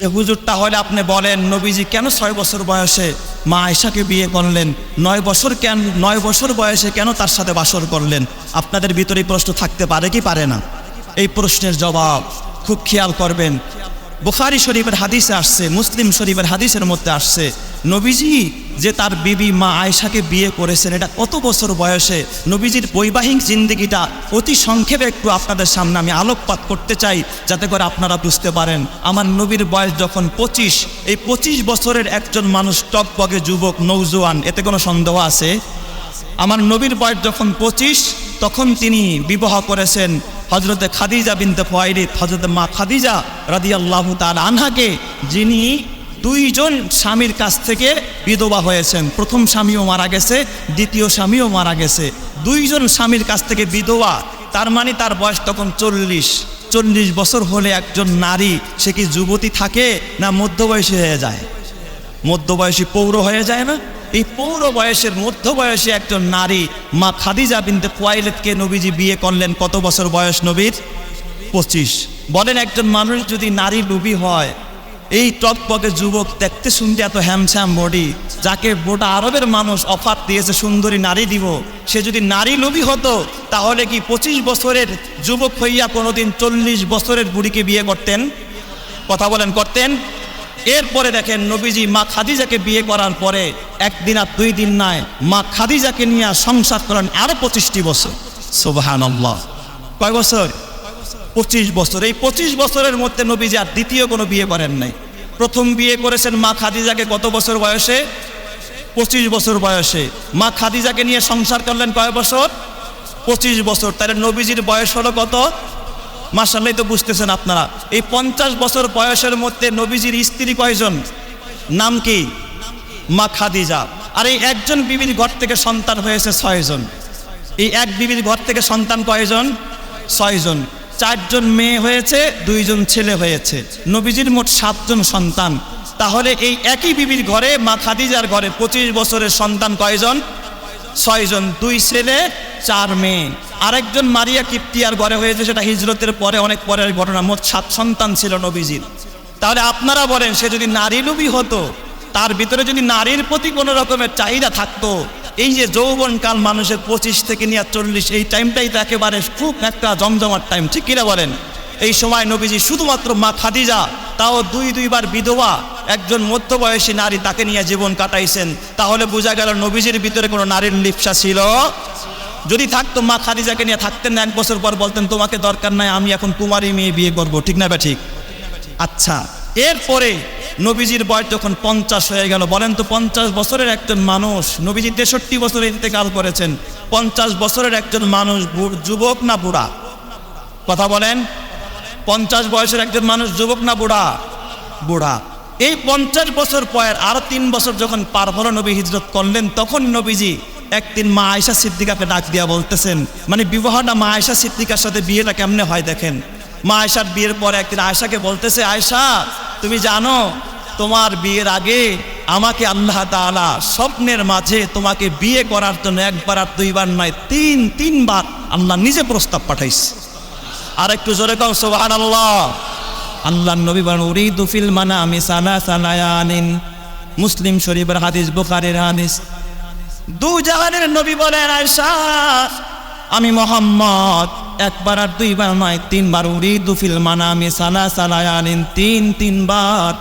হুজুর, তাহলে আপনি বলেন, নবীজি কেন ছয় বছর বয়সে মা আয়সাকে বিয়ে করলেন? নয় বছর কেন, নয় বছর বয়সে কেন তার সাথে বাসর করলেন? আপনাদের ভিতরে প্রশ্ন থাকতে পারে কি পারে না? এই প্রশ্নের জবাব খুব খেয়াল করবেন। বুখারি শরীফের হাদিসে আসছে, মুসলিম শরীফের হাদিসের মধ্যে আসছে, নবীজি যে তার বিবি মা আয়সাকে বিয়ে করেছেন, এটা কত বছর বয়সে? নবীজির বৈবাহিক জিন্দিগিটা অতি সংক্ষেপে একটু আপনাদের সামনে আমি আলোকপাত করতে চাই, যাতে করে আপনারা বুঝতে পারেন, আমার নবীর বয়স যখন পঁচিশ, এই পঁচিশ বছরের একজন মানুষ টকবগে যুবক নৌজোয়ান এতে কোনো সন্দেহ আছে? আমার নবীর বয়স যখন পঁচিশ, তখন তিনি বিবাহ করেছেন হজরতে খাদিজা বিনতে ফয়রিত হজরতে মা খাদিজা রাদি আল্লাহ তার আনহাকে, যিনি দুইজন স্বামীর কাছ থেকে বিধবা হয়েছেন। প্রথম স্বামীও মারা গেছে, দ্বিতীয় স্বামীও মারা গেছে। দুইজন স্বামীর কাছ থেকে বিধবা, তার মানে তার বয়স তখন চল্লিশ। চল্লিশ বছর হলে একজন নারী, সে কি যুবতী থাকে না মধ্যবয়সী হয়ে যায়? মধ্যবয়সী পৌর হয়ে যায় না? এই পৌর বয়সের মধ্যবয়সী একজন নারী, মা খাদিজা বিনতে কোয়াইলেতকে নবীজি বিয়ে করলেন। কত বছর বয়স নবীর? পঁচিশ। বলেন একজন মানুষ যদি নারী লুবি হয়, এই টকপকে যুবক দেখতে শুনতে এত হ্যামস্যাম বডি, যাকে গোটা আরবের মানুষ অফার দিয়েছে, সুন্দরী নারী দিব, সে যদি নারী লোভী হতো, তাহলে কি পঁচিশ বছরের যুবক হইয়া কোনোদিন চল্লিশ বছরের বুড়িকে বিয়ে করতেন? কথা বলেন, করতেন? এরপরে দেখেন নবীজি মা খাদিজাকে বিয়ে করার পরে একদিন আর দুই দিন নয় মা খাদিজাকে নিয়ে সংসার করেন আরও পঁচিশটি বছর। সোবাহান কয় বছর? পঁচিশ বছর। এই পঁচিশ বছরের মধ্যে নবীজি আর দ্বিতীয় কোনো বিয়ে করেন নাই। প্রথম বিয়ে করেছেন মা খাদিজাকে কত বছর বয়সে? পঁচিশ বছর বয়সে। মা খাদিজাকে নিয়ে সংসার করলেন কয় বছর? পঁচিশ বছর। তাহলে নবীজির বয়স হলো কত? মাসাল্লাহ তো বুঝতেছেন আপনারা। এই পঞ্চাশ বছর বয়সের মধ্যে নবীজির স্ত্রী কয়জন? নাম কি? মা খাদিজা। আর এই একজন বিবির ঘর থেকে সন্তান হয়েছে ছয়জন। এই এক বিবির ঘর থেকে সন্তান কয়জন? ছয়জন। চারজন মেয়ে হয়েছে, দুইজন ছেলে হয়েছে। নবীজির মোট সাতজন সন্তান। তাহলে এই একই বিবির ঘরে মা খাদিজার ঘরে পঁচিশ বছরের সন্তান কয়জন? ছয়জন। দুই ছেলে চার মেয়ে। আরেকজন মারিয়া কিপ্তিয়ার ঘরে হয়েছে, সেটা হিজরতের পরে, অনেক পরের ঘটনা। মোট সাত সন্তান ছিল নবীজির। তাহলে আপনারা বলেন, সে যদি নারী লুবি হতো, তার ভিতরে যদি নারীর প্রতি কোনো রকমের চাহিদা থাকতো, এই যে যৌবনকাল মানুষের পঁচিশ থেকে নিয়ে চল্লিশ, এই টাইমটাই তো একেবারে খুব একটা জমজমার টাইম, ঠিক কিনা বলেন? এই সময় নবীজি শুধুমাত্র মা খাদিজা, তাও দুই, দুইবার বিধবা, একজন মধ্যবয়সী নারী তাকে নিয়ে জীবন কাটাইছেন। তাহলে বোঝা গেল নবীজির ভিতরে কোনো নারীর লিপসা ছিল যদি থাকতো, মা খাদিজাকে নিয়ে থাকতেন না, এক বছর পর বলতেন, তোমাকে দরকার নাই, আমি এখন কুমারী মেয়ে বিয়ে করব। ঠিক না বা ঠিক আচ্ছা এরপরে নবীজির বয়স যখন পঞ্চাশ হয়ে গেল, বলেন তো পঞ্চাশ বছরের একজন মানুষ, নবীজি তেষট্টি বছরে ইন্তেকাল করেছেন, পঞ্চাশ বছরের একজন মানুষ যুবক না বুড়া? কথা বলেন, পঞ্চাশ বয়সের একজন মানুষ যুবক না বুড়া? বুড়া। এই পঞ্চাশ বছর পর আরও তিন বছর যখন পার হলো নবী হিজরত করলেন, তখন নবীজি একদিন মা আয়সা সিদ্দিকাকে ডাক দিয়া বলতেছেন মানে বিবাহটা মা আয়সা সিদ্দিকার সাথে বিয়েটা কেমনে হয় দেখেন? মা আয়সার বিয়ের পরে একদিন আয়সাকে বলতেছে আয়সা তুমি জানো, তোমার বিয়ের আগে আমাকে আল্লাহ তাআলা স্বপ্নের মাঝে তোমাকে বিয়ে করার জন্য একবার আর দুইবার নয়, তিন, তিনবার আল্লাহ নিজে প্রস্তাব পাঠাইছে। আর একটু জোরে কম সোহান আল্লাহ আল্লাহ নবী বলেন, উরিদু ফিল মানা আমি সানা সানায়ানিন মুসলিম শরীফের হাদিস, বুখারীর হাদিস। দু জাহানের নবী বলেন আয়সা আমি মোহাম্মদ। একবার আর দুইবার নয়, তিনবার। উরিদু ফিল মানা আমি সানা সানায়ানিন তিন, তিনবার।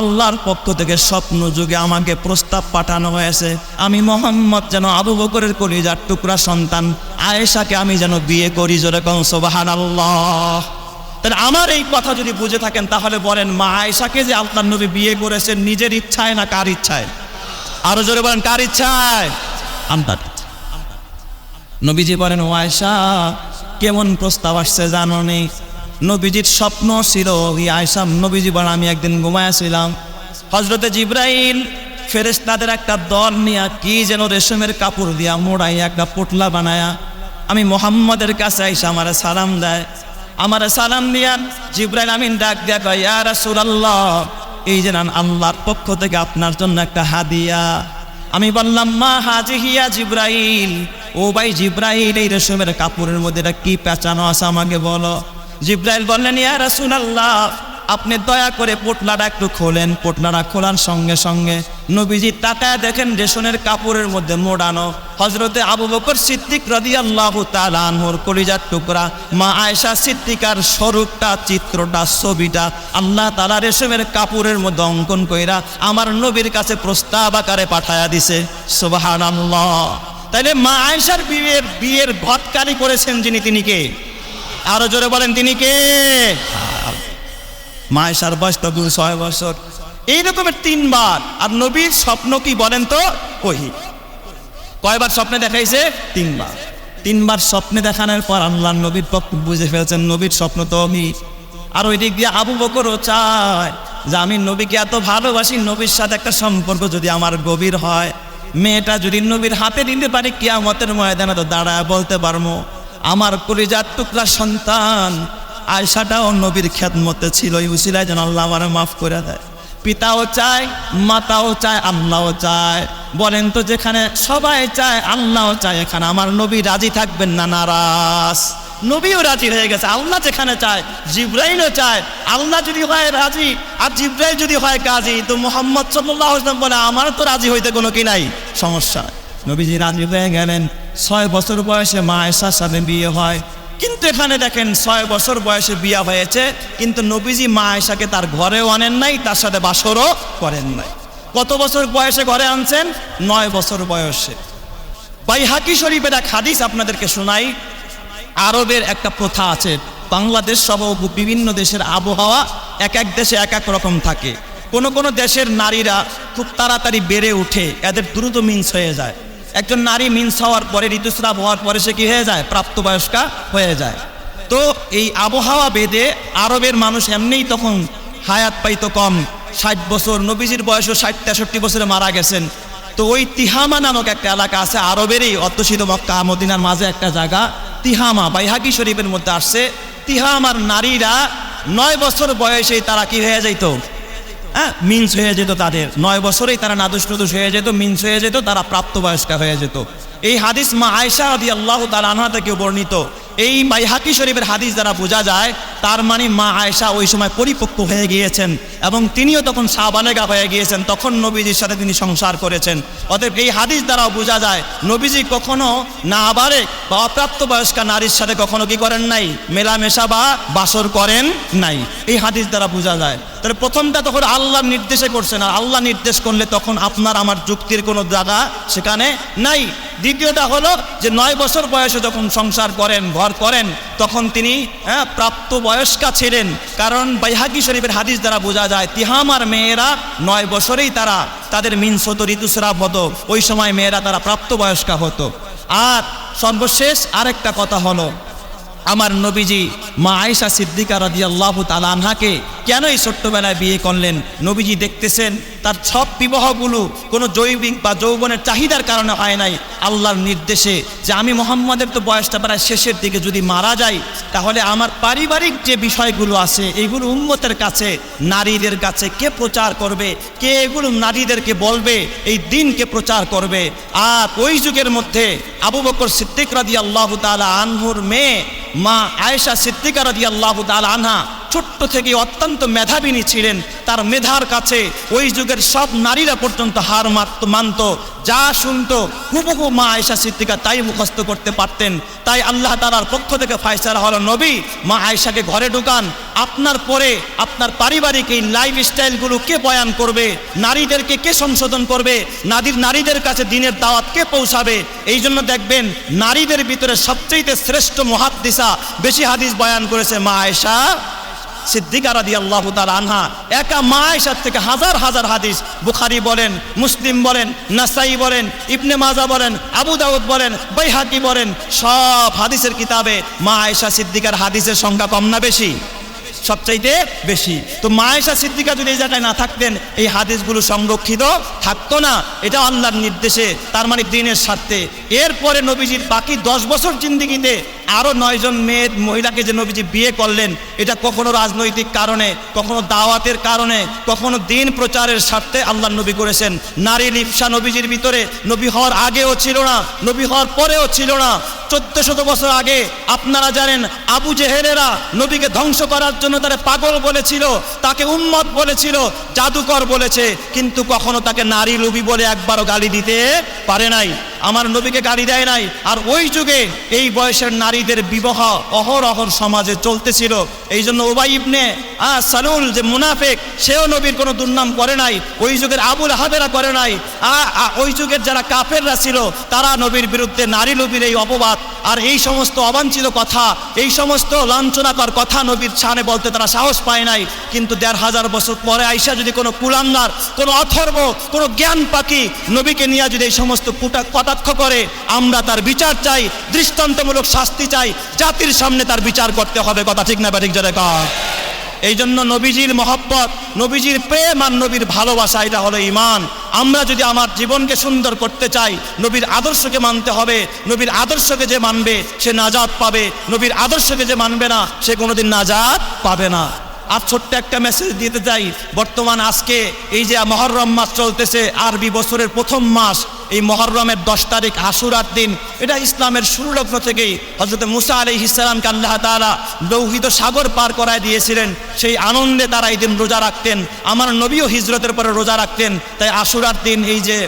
আল্লাহর পক্ষ থেকে স্বপ্ন যুগে আমাকে প্রস্তাব পাঠানো হয়েছে। আমি মোহাম্মদ যেন আবু বকরের কলিজার টুকরা সন্তান। আয়েশাকে আমি যেন বিয়ে করি জোরে কম সোবাহান আল্লাহ তাহলে আমার এই কথা যদি বুঝে থাকেন, তাহলে বলেন, মা আয়েশাকে যে আল্লাহ নবী বিয়ে করেছেন, নিজের ইচ্ছায় না কার ইচ্ছায়? আরও জোরে বলেন, কার ইচ্ছায়? আমার নবীজি বলেন আয়সা কেমন প্রস্তাব আসছে জানো নবীজির স্বপ্ন ছিল ওই আয়সা নবীজি বলেন, আমি একদিন ঘুমায়াছিলাম হজরতে জিব্রাইল ফেরেশতাদের একটা দল নিয়ে কি যেন রেশমের কাপড় দিয়া মোড়াই একটা পোটলা বানায়া, আমি মোহাম্মদের কাছে আইসা আমারে সালাম দেয়। আমারে সালাম দিয়া জিব্রাইল আমিন ডাক দিয়া কয়, ইয়া রাসূলুল্লাহ এই যে নান আল্লাহর পক্ষ থেকে আপনার জন্য একটা হাদিয়া। আমি বললাম, মা হাজি হিয়া জিব্রাইল। ও ভাই জিব্রাইল, এই রেশমের কাপড়ের মধ্যে কি পেঁচানো আছে আমাকে বলো। জিব্রাইল বললেন, ইয়া রাসূলুল্লাহ। আপনি দয়া করে পোটলাটা একটু খোলেন, পোটলাটা খোলার সঙ্গে সঙ্গে নবীজি তাকায় দেখেন রেশনের কাপড়ের মধ্যে মোড়ানো হজরতে আবু বকর সিদ্দিক রদি আল্লাহ তালানহর কলিজার টুকরা, মা আয়সা সিদ্দিকার স্বরূপটা, চিত্রটা, ছবিটা আল্লাহ তালা রেশমের কাপড়ের মধ্যে অঙ্কন কইরা আমার নবীর কাছে প্রস্তাব আকারে পাঠায়া দিছে। সুবাহান তাইলে মা আয়সার বিয়ের বিয়ের ঘটকারি করেছেন যিনি, তিনি কে? আরও জোরে বলেন, তিনি কে? মা আয়সার বয়স তখন ছয় বছর। এই রকমের তিনবার। আর নবীর স্বপ্ন কি বলেন তো? ওহি। কয়বার স্বপ্নে দেখাইছে? তিনবার। তিনবার স্বপ্নে দেখানোর পর আল্লাহ নবীর পক্ষ বুঝে ফেলছেন, নবীর স্বপ্ন তো আমি আর ওই দিক দিয়ে আবু বকরও চায় যে, আমি নবীকে এত ভালোবাসি, নবীর সাথে একটা সম্পর্ক যদি আমার গভীর হয়, মেয়েটা যদি নবীর হাতে দিতে পারি, কিয়ামতের ময়দানে তো দাঁড়ায় বলতে পারব, আমার কলিজার টুকরা সন্তান আয়সাটাও নবীর খ্যাতমতে ছিল, এই উসিলায় যেন আল্লাহ আমার মাফ করে দেয়। পিতাও চায়, মাতাও চায়, আল্লাহও চায়। বলেন তো যেখানে সবাই চায়, আল্লাহও চায় এখানে। আমার নবী রাজি থাকবেন না নারাজ? নবীও রাজি হয়ে গেছে, আল্লাহ যেখানে চায়, জিব্রাইলও চায়। আল্লাহ যদি হয় রাজি, আর জিব্রাইল যদি হয় কাজী, তো মোহাম্মদ সাল্লাহ আসলাম বলে, আমার তো রাজি হইতে কোনো কি নাই? সমস্যা নবীজি রাজি হয়ে গেলেন। ছয় বছর বয়সে মা এসার সাথে বিয়ে হয়। কিন্তু এখানে দেখেন ছয় বছর বয়সে বিয়া হয়েছে, কিন্তু নবীজি মা আয়সাকে তার ঘরেও আনেন নাই, তার সাথে বাসরও করেন নাই। কত বছর বয়সে ঘরে আনছেন? নয় বছর বয়সে। বাইহাকি শরীফের এক হাদিস আপনাদেরকে শোনাই। আরবের একটা প্রথা আছে, বাংলাদেশ সহ বিভিন্ন দেশের আবহাওয়া এক এক দেশে এক এক রকম থাকে। কোন কোন দেশের নারীরা খুব তাড়াতাড়ি বেড়ে ওঠে এদের দ্রুত মিন্স হয়ে যায়। একজন নারী মিন্স হওয়ার পরে, ঋতুস্রাব হওয়ার পরে সে কি হয়ে যায়? প্রাপ্তবয়স্কা হয়ে যায়। তো এই আবহাওয়া বেদে আরবের মানুষ এমনিই তখন হায়াত পাইতো কম। ষাট বছর, নবীজির বয়সও ষাট, তেষট্টি বছরে মারা গেছেন। তো ওই তিহামা নামক একটা এলাকা আছে আরবেরই অধ্যুষিত মক্কা, মদিনার মাঝে একটা জায়গা, তিহামা, বাইহাকি শরীফের মধ্যে আসছে। তিহামার নারীরা নয় বছর বয়সে তারা কি হয়ে যাইত? হ্যাঁ মিন্স হয়ে যেত তাদের। নয় বছরেই তারা নাদুস নুদুস হয়ে যেত, মিন্স হয়ে যেত, তারা প্রাপ্তবয়স্কা হয়ে যেত। এই হাদিস মা আয়সা আদি আল্লাহ তার আনহা থেকে বর্ণিত। এই বাইহাকি শরীফের হাদিস দ্বারা বোঝা যায়, তার মানে মা আয়সা ওই সময় পরিপক্ক হয়ে গিয়েছেন এবং তিনিও তখন সাবালেগা হয়ে গিয়েছেন। তখন নবীজির সাথে তিনি সংসার করেছেন। অতএব এই হাদিস দ্বারাও বোঝা যায়, নবীজি কখনো না আবারে বা অপ্রাপ্তবয়স্কা নারীর সাথে কখনো কি করেন নাই? মেলামেশা বা বাসর করেন নাই। এই হাদিস দ্বারা বোঝা যায়। তাহলে প্রথমটা তখন আল্লাহ নির্দেশে করছেন আর আল্লাহ নির্দেশ করলে তখন আপনার আমার যুক্তির কোনো জায়গা সেখানে নাই। দ্বিতীয়টা হলো যে নয় বছর বয়সে যখন সংসার করেন ঘর করেন তখন তিনি হ্যাঁ, প্রাপ্ত বয়স্কা ছিলেন। কারণ বাইহাকি শরীফের হাদিস দ্বারা বোঝা যায় তিহামার মেয়েরা নয় বছরেই তারা তাদের মিন্স হতো ঋতুস্রাব হতো। ওই সময় মেয়েরা তারা প্রাপ্তবয়স্কা হতো। আর সর্বশেষ আরেকটা কথা হলো আমার নবীজি মা আয়েশা সিদ্দিকা রাজিয়াল্লাহ আল্লাহ আনহাকে কেন এই ছোট্টবেলায় বিয়ে করলেন? নবীজি দেখতেছেন তার সব বিবাহগুলো কোনো জৈবিক বা যৌবনের চাহিদার কারণে হয় নাই। আল্লাহর নির্দেশে যে আমি মোহাম্মদের তো বয়সটা প্রায় শেষের দিকে যদি মারা যাই তাহলে আমার পারিবারিক যে বিষয়গুলো আছে এইগুলো উন্মতের কাছে, নারীদের কাছে কে প্রচার করবে, কে এগুলো নারীদেরকে বলবে, এই দিনকে প্রচার করবে। আর ওই যুগের মধ্যে আবু বকর সিদ্দিক রাজি আল্লাহ তালা আনহুর মেয়ে মা আয়েশা সিদ্দিকা রাজি আল্লাহ তালা আনহা ছোট্ট থেকে অত্যন্ত মেধাবিনী ছিলেন। তার মেধার কাছে ওই যুগের সব নারীরা পর্যন্ত হার মারত, মানত। যা শুনত, হুবহু মা আয়েশা সিদ্দিকা তাই মুখস্থ করতে পারতেন। তাই আল্লাহ তালার পক্ষ থেকে ফায়সালা হলো, নবী, মা আয়েশাকে ঘরে ঢুকান। আপনার পরে আপনার পারিবারিক এই লাইফ স্টাইলগুলো কে বয়ান করবে? নারীদেরকে কে সংশোধন করবে? নারীর নারীদের কাছে দিনের দাওয়াত কে পৌঁছাবে? এই জন্য দেখবেন, নারীদের ভিতরে সবচেয়ে শ্রেষ্ঠ মহাদ্দিসা বেশি হাদিস বয়ান করেছে মা আয়েশা। সিদ্দিকা রাদি আল্লাহ তার আনহা, একা মা আয়েশার থেকে হাজার হাজার হাদিস বুখারি বলেন, মুসলিম বলেন, নাসাই বলেন, ইবনে মাজা বলেন, আবু দাউদ বলেন বৈহাকি বলেন, সব হাদিসের কিতাবে মা আয়েশা সিদ্দিকার হাদিসের সংখ্যা কম না বেশি? সবচাইতে বেশি। তো মায়েশা সিদ্দিকা যদি এই জায়গায় না থাকতেন, এই হাদিসগুলো সংরক্ষিত থাকতো না। এটা আল্লাহর নির্দেশে, তার মানে দিনের স্বার্থে। এরপরে নবীজির বাকি দশ বছর জিন্দিগিতে আরও নয়জন মেয়ে, মহিলাকে যে নবীজি বিয়ে করলেন, এটা কখনো রাজনৈতিক কারণে, কখনো দাওয়াতের কারণে, কখনো দিন প্রচারের স্বার্থে আল্লাহ নবী করেছেন। নারী লিপসা নবীজির ভিতরে নবী হওয়ার আগেও ছিল না, নবী হওয়ার পরেও ছিল না। চোদ্দ শত বছর আগে আপনারা জানেন, আবু জেহেরেরা নবীকে ধ্বংস করার জন্য তারা পাগল বলেছিল, তাকে উম্মত বলেছিল, জাদুকর বলেছে, কিন্তু কখনো তাকে নারী লুবি বলে একবারও গালি দিতে পারে নাই। আমার নবীকে গালি দেয় নাই। আর ওই যুগে এই বয়সের নারীদের বিবাহ অহর অহর সমাজে চলতেছিল। এই জন্য ওবাই ইবনে আ সালুল যে মুনাফেক, সেও নবীর কোনো দুর্নাম করে নাই। ওই যুগের আবুল হাবেরা করে নাই। ওই যুগের যারা কাফেররা ছিল, তারা নবীর বিরুদ্ধে নারী নবীর এই অপবাদ আর এই সমস্ত অবাঞ্ছিত কথা, এই সমস্ত লাঞ্ছনাকর কথা নবীর সামনে বলতে তারা সাহস পায় নাই। কিন্তু দেড় হাজার বছর পরে আইসা যদি কোনো কুলাঙ্গার, কোনো অথর্ব, কোনো জ্ঞান পাখি নবীকে নিয়ে যদি এই সমস্ত কুটা কটাক্ষ করে, আমরা তার বিচার চাই, দৃষ্টান্তমূলক শাস্তি চাই, জাতির সামনে তার বিচার করতে হবে। কথা ঠিক না বা ঠিক যারা এই জন্য নবীজির মহব্বত, নবীজির প্রেম আর নবীর ভালোবাসা, এটা হলো ইমান আমরা যদি আমার জীবনকে সুন্দর করতে চাই, নবীর আদর্শকে মানতে হবে, নবীর আদর্শকে যে মানবে, সে নাজাত পাবে, নবীর আদর্শকে যে মানবে না, সে কোনোদিন নাজাত পাবে না। আর ছোট্ট একটা মেসেজ দিতে চাই। বর্তমান আজকে এই যে মহরম মাস চলতেছে, আরবি বছরের প্রথম মাস, এই মহরমের দশ তারিখ আশুরার দিন, এটা ইসলামের শুরু লগ্ন থেকেই। হজরত মুসা আলি ইসলামকে আল্লাহ তালা লৌহিত সাগর পার করায় দিয়েছিলেন। সেই আনন্দে তারা এই দিন রোজা রাখতেন। আমার নবীও হিজরতের পরে রোজা রাখতেন। তাই আশুরার দিন এই যে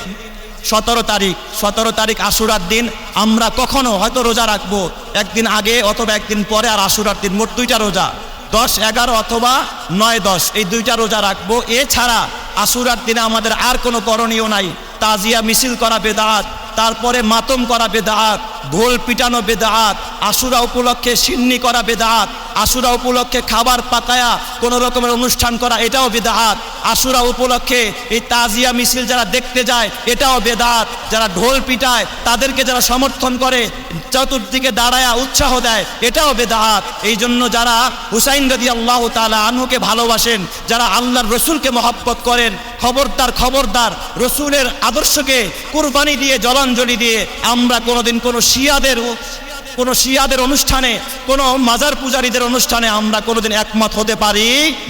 সতেরো তারিখ সতেরো তারিখ আশুরার দিন, আমরা কখনো হয়তো রোজা রাখব। একদিন আগে অথবা একদিন পরে আর আশুরার দিন, মোট দুইটা রোজা। দশ, এগারো অথবা নয়, দশ। এই দুইটা রোজা রাখব। এছাড়া আসুরার দিনে আমাদের আর কোনো করণীয় নাই। তাজিয়া মিছিল করা বেদাত, তারপরে মাতম করা বেদাত ঢোল পিটানো বেদাত আশুরা উপলক্ষে সিন্নি করা বেদাত আশুরা উপলক্ষে খাবার পাকায়া কোনো রকমের অনুষ্ঠান করা, এটাও বেদাহাত। আশুরা উপলক্ষে এই তাজিয়া মিছিল যারা দেখতে যায়, এটাও বেদাত যারা ঢোল পিটায়, তাদেরকে যারা সমর্থন করে, চতুর্দিকে দাঁড়ায়া উৎসাহ দেয়, এটাও বেদাহাত। এই জন্য যারা হুসাইন রদি আল্লাহ তালা আনহুকে ভালোবাসেন, যারা আল্লাহর রসুলকে মহব্বত করেন, খবরদার খবরদার, রসুলের আদর্শকে কুরবানি দিয়ে, জলাঞ্জলি দিয়ে, আমরা কোনোদিন কোনো শিয়াদের কোনো শিয়াদের অনুষ্ঠানে, কোনো মাজার পূজারীদের অনুষ্ঠানে আমরা কোনোদিন একমত হতে পারি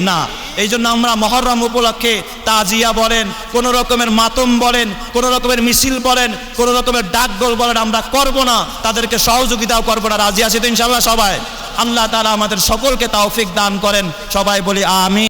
না। এই জন্য আমরা মহরম উপলক্ষে তাজিয়া বলেন, কোনো রকমের মাতম বলেন, কোনো রকমের মিছিল বলেন, কোনো রকমের ডাকগোল বলেন আমরা করব না। তাদেরকে সহযোগিতাও করব না। রাজি আছি তো ইনশাল্লাহ সবাই? আল্লাহ তালা আমাদের সকলকে তাওফিক দান করেন। সবাই বলি আমি